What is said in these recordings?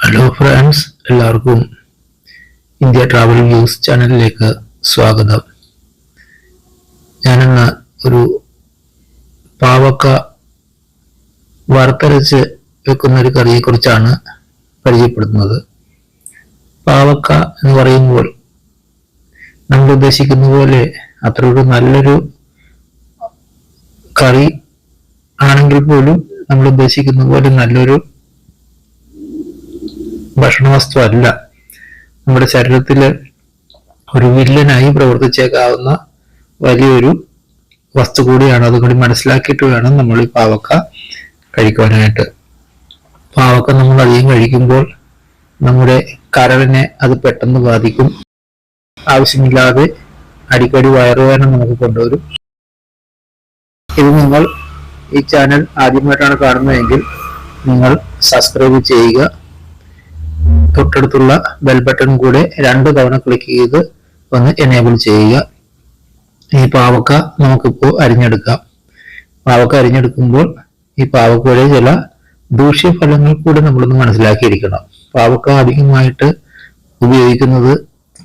Hello friends എല്ലാവർക്കും India travel news ചാനലിലേക്ക് സ്വാഗതം. ഞാനിന്ന് ഒരു പാവക്ക വറുത്തരച്ച് വെക്കുന്ന ഒരു കറിയെക്കുറിച്ചാണ് പരിചയപ്പെടുത്തുന്നത്. പാവക്ക എന്ന് പറയുമ്പോൾ നമ്മൾ ഉദ്ദേശിക്കുന്ന പോലെ അത്ര ഒരു നല്ലൊരു കറി ആണെങ്കിൽ പോലും നമ്മൾ ഉദ്ദേശിക്കുന്ന പോലെ നല്ലൊരു ഭക്ഷണവസ്തു അല്ല നമ്മുടെ ശരീരത്തിൽ ഒരു വില്ലനായി പ്രവർത്തിച്ചേക്കാവുന്ന വലിയൊരു വസ്തു കൂടിയാണ്. അതുകൂടി മനസ്സിലാക്കിയിട്ട് വേണം നമ്മൾ ഈ പാവക്ക കഴിക്കുവാനായിട്ട്. പാവക്ക നമ്മൾ അധികം കഴിക്കുമ്പോൾ നമ്മുടെ കരളിനെ അത് പെട്ടെന്ന് ബാധിക്കും. ആവശ്യമില്ലാതെ അടിക്കടി വയറുവേദന നമുക്ക് കൊണ്ടുവരും. ഇത് നിങ്ങൾ ഈ ചാനൽ ആദ്യമായിട്ടാണ് കാണുന്നതെങ്കിൽ നിങ്ങൾ സബ്സ്ക്രൈബ് ചെയ്യുക. തൊട്ടടുത്തുള്ള ബെൽ ബട്ടൺ കൂടെ രണ്ട് തവണ ക്ലിക്ക് ചെയ്ത് ഒന്ന് എനേബിൾ ചെയ്യുക. ഈ പാവക്ക നമുക്കിപ്പോൾ അരിഞ്ഞെടുക്കാം. പാവക്ക അരിഞ്ഞെടുക്കുമ്പോൾ ഈ പാവക്കയുടെ ചില ദൂഷ്യഫലങ്ങൾ കൂടെ നമ്മളൊന്ന് മനസ്സിലാക്കിയിരിക്കണം. പാവക്ക അധികമായിട്ട് ഉപയോഗിക്കുന്നത്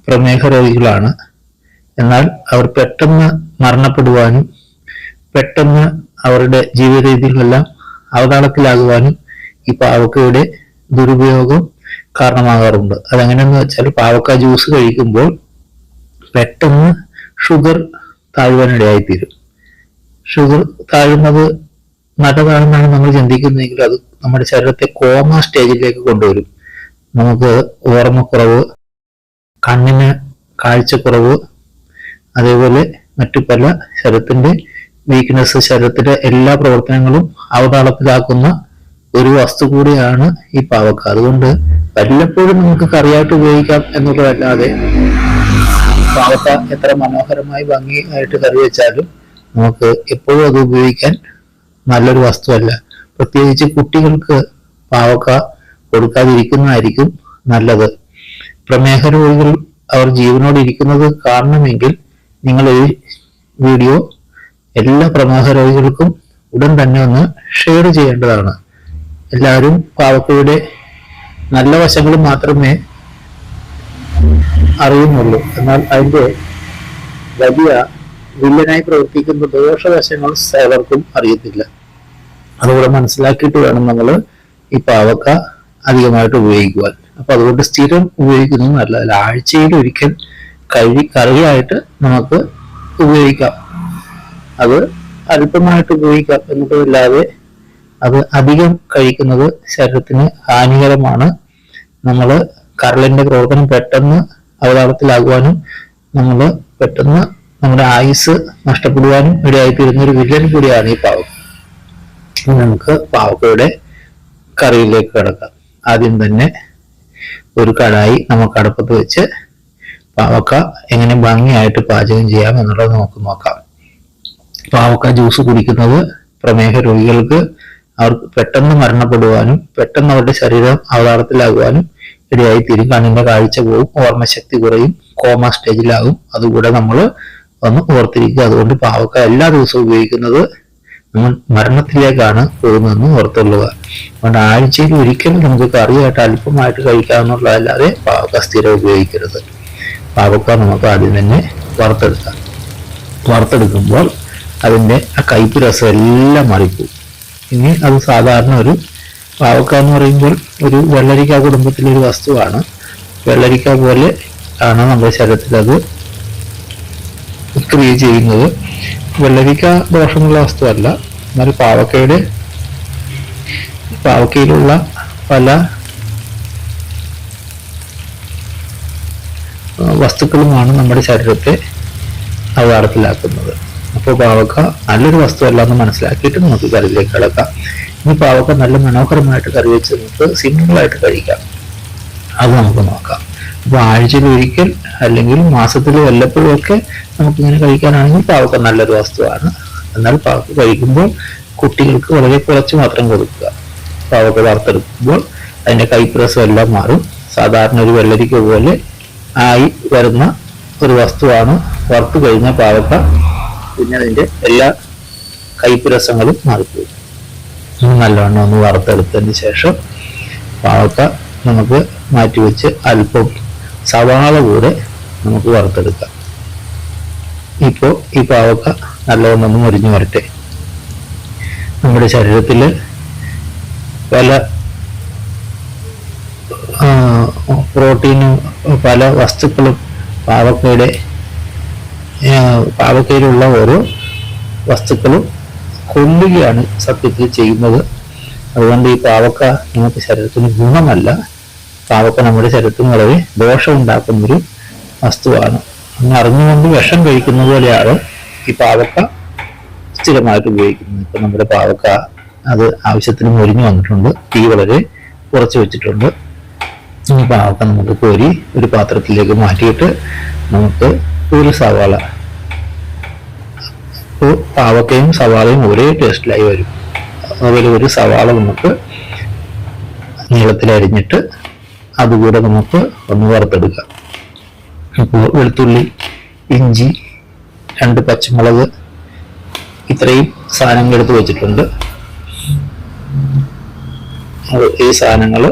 പ്രമേഹ രോഗികളാണ്. എന്നാൽ അവർ പെട്ടെന്ന് മരണപ്പെടുവാനും പെട്ടെന്ന് അവരുടെ ജീവിത രീതികളെല്ലാം അവതാളത്തിലാകുവാനും ഈ പാവക്കയുടെ ദുരുപയോഗം കാരണമാകാറുണ്ട്. അതെങ്ങനെയെന്ന് വെച്ചാൽ പാവക്ക ജ്യൂസ് കഴിക്കുമ്പോൾ പെട്ടെന്ന് ഷുഗർ താഴുവാനിടയായിത്തീരും. ഷുഗർ താഴുന്നത് നല്ലതാണെന്നാണ് നമ്മൾ ചിന്തിക്കുന്നതെങ്കിൽ അത് നമ്മുടെ ശരീരത്തെ കോമ സ്റ്റേജിലേക്ക് കൊണ്ടുവരും. നമുക്ക് ഓർമ്മക്കുറവ് കണ്ണിന് കാഴ്ചക്കുറവ് അതേപോലെ മറ്റു പല ശരീരത്തിന്റെ വീക്ക്നെസ് ശരീരത്തിലെ എല്ലാ പ്രവർത്തനങ്ങളും അവതാളത്തിലാക്കുന്ന ഒരു വസ്തു കൂടിയാണ് ഈ പാവക്ക. അതുകൊണ്ട് വല്ലപ്പോഴും നമുക്ക് കറിയായിട്ട് ഉപയോഗിക്കാം എന്നുള്ളതല്ലാതെ പാവക്ക എത്ര മനോഹരമായി ഭംഗിയായിട്ട് കറി വെച്ചാലും നമുക്ക് എപ്പോഴും അത് ഉപയോഗിക്കാൻ നല്ലൊരു വസ്തുവല്ല. പ്രത്യേകിച്ച് കുട്ടികൾക്ക് പാവക്ക കൊടുക്കാതിരിക്കുന്നതായിരിക്കും നല്ലത്. പ്രമേഹ രോഗികൾ അവർ ജീവനോട് ഇരിക്കുന്നത് കാണണമെങ്കിൽ നിങ്ങൾ ഈ വീഡിയോ എല്ലാ പ്രമേഹ രോഗികൾക്കും ഉടൻ തന്നെ ഒന്ന് ഷെയർ ചെയ്യേണ്ടതാണ്. എല്ലാവരും പാവക്കയുടെ നല്ല വശങ്ങൾ മാത്രമേ അറിയുന്നുള്ളൂ. എന്നാൽ അതിന്റെ വലിയ വില്ലനായി പ്രവർത്തിക്കുന്ന ദോഷവശങ്ങൾ സേവർക്കും അറിയത്തില്ല. അതുകൂടെ മനസ്സിലാക്കിയിട്ട് വേണം നമ്മൾ ഈ പാവക്ക അധികമായിട്ട് ഉപയോഗിക്കുവാൻ. അപ്പൊ അതുകൊണ്ട് സ്ഥിരം ഉപയോഗിക്കുന്നത് നല്ലതല്ല ആഴ്ചയിൽ ഒരിക്കൽ കഴി കറിയായിട്ട് നമുക്ക് ഉപയോഗിക്കാം. അത് അല്പമായിട്ട് ഉപയോഗിക്കാം. എന്നതല്ലാതെ അത് അധികം കഴിക്കുന്നത് ശരീരത്തിന് ഹാനികരമാണ്. നമ്മൾ കരളിന്റെ പ്രവർത്തനം പെട്ടെന്ന് അവതാളത്തിലാകുവാനും നമ്മൾ പെട്ടെന്ന് നമ്മുടെ ആയുസ് നഷ്ടപ്പെടുവാനും ഇടയായിത്തീരുന്ന ഒരു വില്ലൻ കൂടിയാണ് ഈ പാവ. നമുക്ക് പാവക്കയുടെ കറിയിലേക്ക് കിടക്കാം. ആദ്യം തന്നെ ഒരു കടായി നമുക്ക് അടുപ്പത്ത് വെച്ച് പാവക്ക എങ്ങനെ ഭംഗിയായിട്ട് പാചകം ചെയ്യാം എന്നുള്ളത് നമുക്ക് നോക്കാം. പാവക്ക ജ്യൂസ് കുടിക്കുന്നത് പ്രമേഹ രോഗികൾക്ക് അവർക്ക് പെട്ടെന്ന് മരണപ്പെടുവാനും പെട്ടെന്ന് അവരുടെ ശരീരം അവതാളത്തിലാകുവാനും ഇടയായി തീരും കണ്ണിന്റെ കാഴ്ച പോവും ഓർമ്മശക്തി കുറയും കോമ സ്റ്റേജിലാകും. അതുകൂടെ നമ്മൾ ഒന്ന് ഓർത്തിരിക്കുക. അതുകൊണ്ട് പാവക്ക എല്ലാ ദിവസവും ഉപയോഗിക്കുന്നത് നമ്മൾ മരണത്തിലേക്കാണ് പോകുന്നതെന്ന് ഓർത്തുള്ളുക അതുകൊണ്ട് ആഴ്ചയിൽ ഒരിക്കലും നമുക്ക് കറിയായിട്ട് അല്പമായിട്ട് കഴിക്കാമെന്നുള്ളതല്ലാതെ പാവക്ക സ്ഥിരം ഉപയോഗിക്കരുത്. പാവക്ക നമുക്ക് ആദ്യം തന്നെ വറുത്തെടുക്കാം. വറുത്തെടുക്കുമ്പോൾ അതിന്റെ ആ കയ്പ് രസം എല്ലാം മാറിപ്പോകും ഇനി അത് സാധാരണ ഒരു പാവക്ക എന്ന് പറയുമ്പോൾ ഒരു വെള്ളരിക്ക കുടുംബത്തിലെ ഒരു വസ്തുവാണ്. വെള്ളരിക്ക പോലെ ആണ് നമ്മുടെ ശരീരത്തിൽ അത് ക്രിയ ചെയ്യുന്നത്. വെള്ളരിക്ക ദോഷമുള്ള വസ്തുവല്ല. എന്നാൽ പാവക്കയുടെ പാവക്കയിലുള്ള പല വസ്തുക്കളുമാണ് നമ്മുടെ ശരീരത്തെ അവതാരത്തിലാക്കുന്നത് അപ്പോൾ പാവക്ക നല്ലൊരു വസ്തുവല്ല എന്ന് മനസ്സിലാക്കിയിട്ട് നമുക്ക് കറിയിലേക്ക് കിടക്കാം. ഇനി പാവക്ക നല്ല മനോഹരമായിട്ട് കറി വെച്ച് നമുക്ക് സിമ്പിളായിട്ട് കഴിക്കാം. അത് നമുക്ക് നോക്കാം. അപ്പോൾ ആഴ്ചയിൽ ഒരിക്കൽ അല്ലെങ്കിൽ മാസത്തിൽ വല്ലപ്പോഴും ഒക്കെ നമുക്ക് ഇങ്ങനെ കഴിക്കാനാണെങ്കിൽ പാവക്ക നല്ലൊരു വസ്തുവാണ്. എന്നാൽ പാവക്ക കഴിക്കുമ്പോൾ കുട്ടികൾക്ക് വളരെ കുറച്ച് മാത്രം കൊടുക്കുക. പാവക്ക വാർത്തെടുക്കുമ്പോൾ അതിന്റെ കൈപ്രസം എല്ലാം മാറും. സാധാരണ ഒരു വെള്ളരിക്ക പോലെ ആയി വരുന്ന ഒരു വസ്തുവാണ് വറുത്തു കഴിഞ്ഞ പാവക്ക. പിന്നെ അതിന്റെ എല്ലാ കയ്പ് രസങ്ങളും മാറിപ്പോയി. നല്ലവണ്ണം ഒന്ന് വറുത്തെടുത്തതിന് ശേഷം പാവക്ക നമുക്ക് മാറ്റി വെച്ച് അല്പം സവാള കൂടെ നമുക്ക് വറുത്തെടുക്കാം. ഇപ്പോൾ ഈ പാവക്ക നല്ലവണ്ണം മുരിഞ്ഞു വരട്ടെ. നമ്മുടെ ശരീരത്തിൽ പല പ്രോട്ടീനും പല വസ്തുക്കളും പാവക്കയുടെ പാവക്കയിലുള്ള ഓരോ വസ്തുക്കളും കൊല്ലുകയാണ് സത്യത്തിൽ ചെയ്യുന്നത്. അതുകൊണ്ട് ഈ പാവക്ക നമുക്ക് ശരീരത്തിന് ഗുണമല്ല. പാവക്ക നമ്മുടെ ശരീരത്തിന് വളരെ ദോഷമുണ്ടാക്കുന്നൊരു വസ്തുവാണ്. അങ്ങനെ അറിഞ്ഞുകൊണ്ട് വിഷം കഴിക്കുന്ന പോലെയാണ് ഈ പാവക്ക സ്ഥിരമായിട്ട് ഉപയോഗിക്കുന്നത്. ഇപ്പൊ നമ്മുടെ പാവക്ക അത് ആവശ്യത്തിന് മുരിഞ്ഞു വന്നിട്ടുണ്ട്. തീ വളരെ കുറച്ച് വെച്ചിട്ടുണ്ട്. ഈ പാവക്ക നമുക്ക് കോരി ഒരു പാത്രത്തിലേക്ക് മാറ്റിയിട്ട് നമുക്ക് ഒരു സവാള. അപ്പോൾ പാവക്കയും സവാളയും ഒരേ ടേസ്റ്റിലായി വരും. അതുപോലെ ഒരു സവാള നമുക്ക് നീളത്തിൽ അരിഞ്ഞിട്ട് അതുകൂടെ നമുക്ക് ഒന്ന് വറുത്തെടുക്കാം. അപ്പോൾ വെളുത്തുള്ളി ഇഞ്ചി രണ്ട് പച്ചമുളക് ഇത്രയും സാധനങ്ങൾ എടുത്ത് വെച്ചിട്ടുണ്ട്. ഈ സാധനങ്ങൾ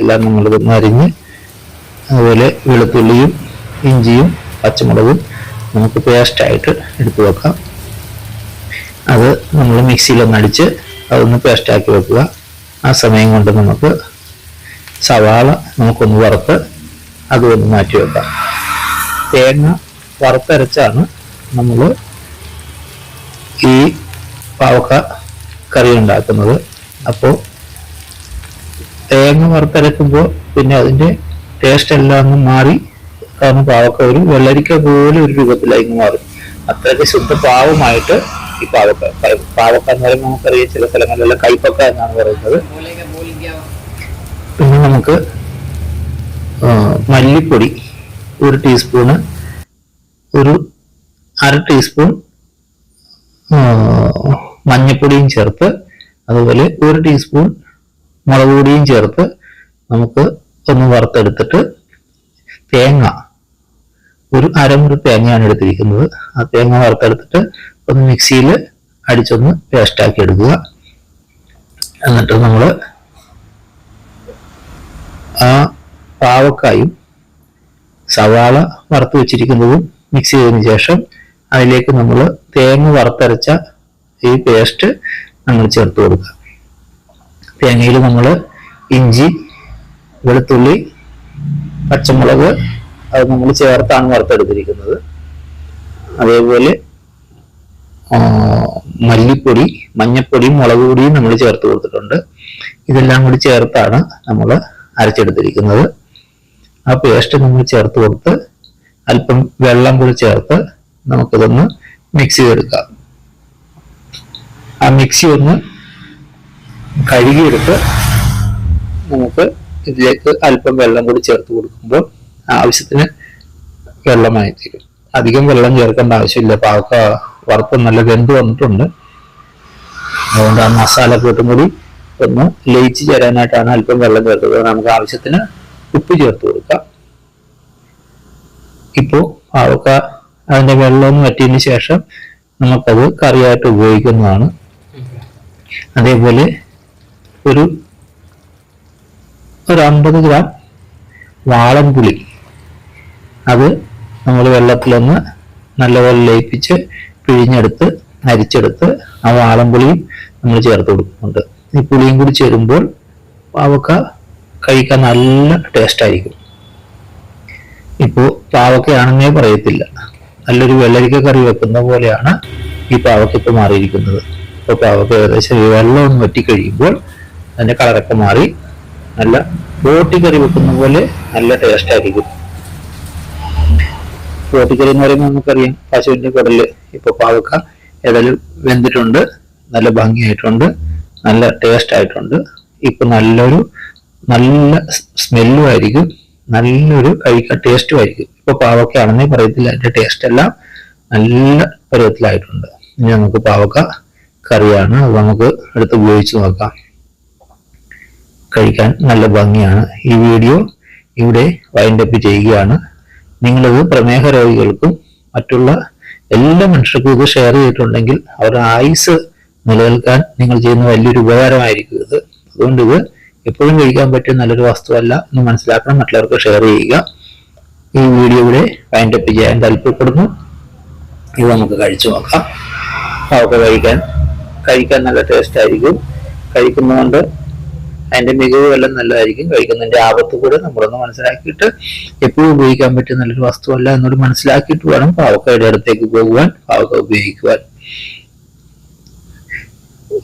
എല്ലാം നമ്മൾ ഒന്ന് അരിഞ്ഞ് അതുപോലെ വെളുത്തുള്ളിയും ഇഞ്ചിയും പച്ചമുളകും നമുക്ക് പേസ്റ്റായിട്ട് എടുത്തു വെക്കാം. അത് നമ്മൾ മിക്സിയിലൊന്ന് അടിച്ച് അതൊന്ന് പേസ്റ്റാക്കി വെക്കുക. ആ സമയം കൊണ്ട് നമുക്ക് സവാള നമുക്കൊന്ന് വറുത്ത് അതൊന്ന് മാറ്റി വെക്കാം. തേങ്ങ വറുത്തരച്ചാണ് നമ്മൾ ഈ പാവക്ക കറി ഉണ്ടാക്കുന്നത്. അപ്പോൾ തേങ്ങ വറുത്തരക്കുമ്പോൾ പിന്നെ അതിന്റെ ടേസ്റ്റ് എല്ലാം ഒന്ന് മാറി കാരണം പാവക്ക ഒരു വെള്ളരിക്ക പോലെ ഒരു രൂപത്തിലായി മാറും. അത്രയ്ക്ക് ശുദ്ധ പാവമായിട്ട് ഈ പാവക്ക പാവക്ക എന്ന് പറയുമ്പോൾ നമുക്കറിയാം ചില സ്ഥലങ്ങളിലുള്ള കൈപ്പക്ക എന്നാണ് പറയുന്നത്. പിന്നെ നമുക്ക് മല്ലിപ്പൊടി ഒരു ടീസ്പൂണ് ഒരു അര ടീസ്പൂൺ മഞ്ഞപ്പൊടിയും ചേർത്ത് അതുപോലെ ഒരു ടീസ്പൂൺ മുളക് പൊടിയും ചേർത്ത് നമുക്ക് ഒന്ന് വറുത്തെടുത്തിട്ട് തേങ്ങ ഒരു അരമുറി തേങ്ങയാണ് എടുത്തിരിക്കുന്നത്. ആ തേങ്ങ വറുത്തെടുത്തിട്ട് ഒന്ന് മിക്സിയിൽ അടിച്ചൊന്ന് പേസ്റ്റാക്കി എടുക്കുക. എന്നിട്ട് നമ്മൾ ആ പാവക്കായും സവാള വറുത്ത് വെച്ചിരിക്കുന്നതും മിക്സ് ചെയ്തതിന് ശേഷം അതിലേക്ക് നമ്മൾ തേങ്ങ വറുത്തരച്ച ഈ പേസ്റ്റ് നമ്മൾ ചേർത്ത് കൊടുക്കുക. തേങ്ങയിൽ നമ്മൾ ഇഞ്ചി വെളുത്തുള്ളി പച്ചമുളക് അത് നമ്മൾ ചേർത്താണ് വറുത്തെടുത്തിരിക്കുന്നത്. അതേപോലെ മല്ലിപ്പൊടി മഞ്ഞപ്പൊടിയും മുളക് പൊടിയും നമ്മൾ ചേർത്ത് കൊടുത്തിട്ടുണ്ട്. ഇതെല്ലാം കൂടി ചേർത്താണ് നമ്മൾ അരച്ചെടുത്തിരിക്കുന്നത്. ആ പേസ്റ്റ് നമ്മൾ ചേർത്ത് കൊടുത്ത് അല്പം വെള്ളം കൂടി ചേർത്ത് നമുക്കിതൊന്ന് മിക്സ് ചെയ്തെടുക്കാം. ആ മിക്സി ഒന്ന് കഴുകിയെടുത്ത് നമുക്ക് ഇതിലേക്ക് അല്പം വെള്ളം കൂടി ചേർത്ത് കൊടുക്കുമ്പോൾ ആവശ്യത്തിന് വെള്ളമായി തീരും. അധികം വെള്ളം ചേർക്കേണ്ട ആവശ്യമില്ല. പാവക്ക വറുപ്പ് നല്ല വെന്ത് വന്നിട്ടുണ്ട്. അതുകൊണ്ട് ആ മസാല കൂട്ടും കൂടി ഒന്ന് ലയിച്ച് ചേരാനായിട്ടാണ് അല്പം വെള്ളം ചേർത്തത്. നമുക്ക് ആവശ്യത്തിന് ഉപ്പ് ചേർത്ത് കൊടുക്കാം. ഇപ്പോൾ പാവക്ക അതിന്റെ വെള്ളം വറ്റിയതിന് ശേഷം നമുക്കത് കറിയായിട്ട് ഉപയോഗിക്കുന്നതാണ്. അതേപോലെ ഒരു ഒരു അമ്പത് ഗ്രാം വാളൻപുളി അത് നമ്മൾ വെള്ളത്തിലൊന്ന് നല്ലപോലെ ലയിപ്പിച്ച് പിഴിഞ്ഞെടുത്ത് അരിച്ചെടുത്ത് ആ വാളൻപുളിയും നമ്മൾ ചേർത്ത് കൊടുക്കുന്നുണ്ട്. ഈ പുളിയും കൂടി ചേരുമ്പോൾ പാവക്ക കഴിക്കാൻ നല്ല ടേസ്റ്റ് ആയിരിക്കും. ഇപ്പോൾ പാവക്കയാണെന്നേ പറയത്തില്ല. നല്ലൊരു വെള്ളരിക്ക കറി വെക്കുന്ന പോലെയാണ് ഈ പാവക്ക ഇപ്പോൾ മാറിയിരിക്കുന്നത്. ഇപ്പോൾ പാവക്ക ഏകദേശം വെള്ളം ഒന്ന് വറ്റിക്കഴിയുമ്പോൾ അതിന്റെ കളറൊക്കെ മാറി നല്ല ബോട്ടി കറി വെക്കുന്ന പോലെ നല്ല ടേസ്റ്റ് ആയിരിക്കും. ബോട്ടിക്കറി എന്ന് പറയുമ്പോൾ നമുക്കറിയാം. പശുവിന്റെ കുടൽ ഇപ്പൊ പാവക്ക ഏതായാലും വെന്തിട്ടുണ്ട്. നല്ല ഭംഗിയായിട്ടുണ്ട്. നല്ല ടേസ്റ്റ് ആയിട്ടുണ്ട്. ഇപ്പൊ നല്ലൊരു നല്ല സ്മെല്ലും ആയിരിക്കും. നല്ലൊരു കഴിക്കാൻ ടേസ്റ്റും ആയിരിക്കും. ഇപ്പൊ പാവക്കയാണെന്നേ പറയത്തില്ല. അതിന്റെ ടേസ്റ്റ് എല്ലാം നല്ല പരുവത്തിലായിട്ടുണ്ട്. ഇനി നമുക്ക് പാവക്ക കറിയാണ്. അത് നമുക്ക് എടുത്ത് ഉപയോഗിച്ച് നോക്കാം. കഴിക്കാൻ നല്ല ഭംഗിയാണ്. ഈ വീഡിയോ ഇവിടെ വൈൻഡപ്പ് ചെയ്യുകയാണ്. നിങ്ങളിത് പ്രമേഹ രോഗികൾക്കും മറ്റുള്ള എല്ലാ മനുഷ്യർക്കും ഇത് ഷെയർ ചെയ്തിട്ടുണ്ടെങ്കിൽ അവരുടെ ആയുസ് നിലനിൽക്കാൻ നിങ്ങൾ ചെയ്യുന്ന വലിയൊരു ഉപകാരമായിരിക്കും ഇത്. അതുകൊണ്ട് ഇത് എപ്പോഴും കഴിക്കാൻ പറ്റിയ നല്ലൊരു വസ്തുവല്ല എന്ന് മനസ്സിലാക്കണം. മറ്റുള്ളവർക്ക് ഷെയർ ചെയ്യുക. ഈ വീഡിയോ ഇവിടെ വൈൻഡപ്പ് ചെയ്യാൻ താല്പര്യപ്പെടുന്നു. ഇത് നമുക്ക് കഴിച്ചു നോക്കാം. അതൊക്കെ കഴിക്കാൻ കഴിക്കാൻ നല്ല ടേസ്റ്റ് ആയിരിക്കും. കഴിക്കുന്നതുകൊണ്ട് അതിന്റെ മികവ് എല്ലാം നല്ലതായിരിക്കും. കഴിക്കുന്നതിന്റെ ആപത്ത് കൂടെ നമ്മളൊന്ന് മനസ്സിലാക്കിയിട്ട് എപ്പോഴും ഉപയോഗിക്കാൻ പറ്റിയ നല്ലൊരു വസ്തുവല്ല എന്നോട് മനസ്സിലാക്കിയിട്ട് വേണം പാവക്കയുടെ അടുത്തേക്ക് പോകുവാൻ പാവക്ക ഉപയോഗിക്കുവാൻ.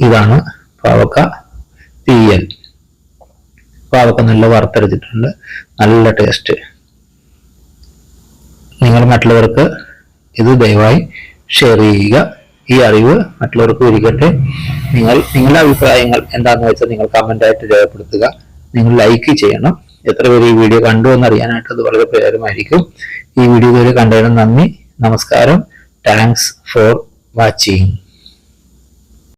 ഇതാണ് പാവക്ക തീയൽ. പാവക്ക നല്ല വറുത്തരച്ചിട്ടുണ്ട് നല്ല ടേസ്റ്റ്. നിങ്ങൾ മറ്റുള്ളവർക്ക് ഇത് ദയവായി ഷെയർ ചെയ്യുക. ഈ അറിവ് മറ്റുള്ളവർക്ക് ഇരിക്കട്ടെ നിങ്ങൾ നിങ്ങളുടെ അഭിപ്രായങ്ങൾ എന്താണെന്ന് വെച്ചാൽ നിങ്ങൾ കമന്റ് ആയിട്ട് രേഖപ്പെടുത്തുക. നിങ്ങൾ ലൈക്ക് ചെയ്യണം. എത്ര പേര് ഈ വീഡിയോ കണ്ടു എന്ന് അറിയാനായിട്ട് അത് വളരെ പ്രയോജനമായിരിക്കും. ഈ വീഡിയോ ഇതുവരെ കണ്ടതിന് നന്ദി. നമസ്കാരം. Thanks for watching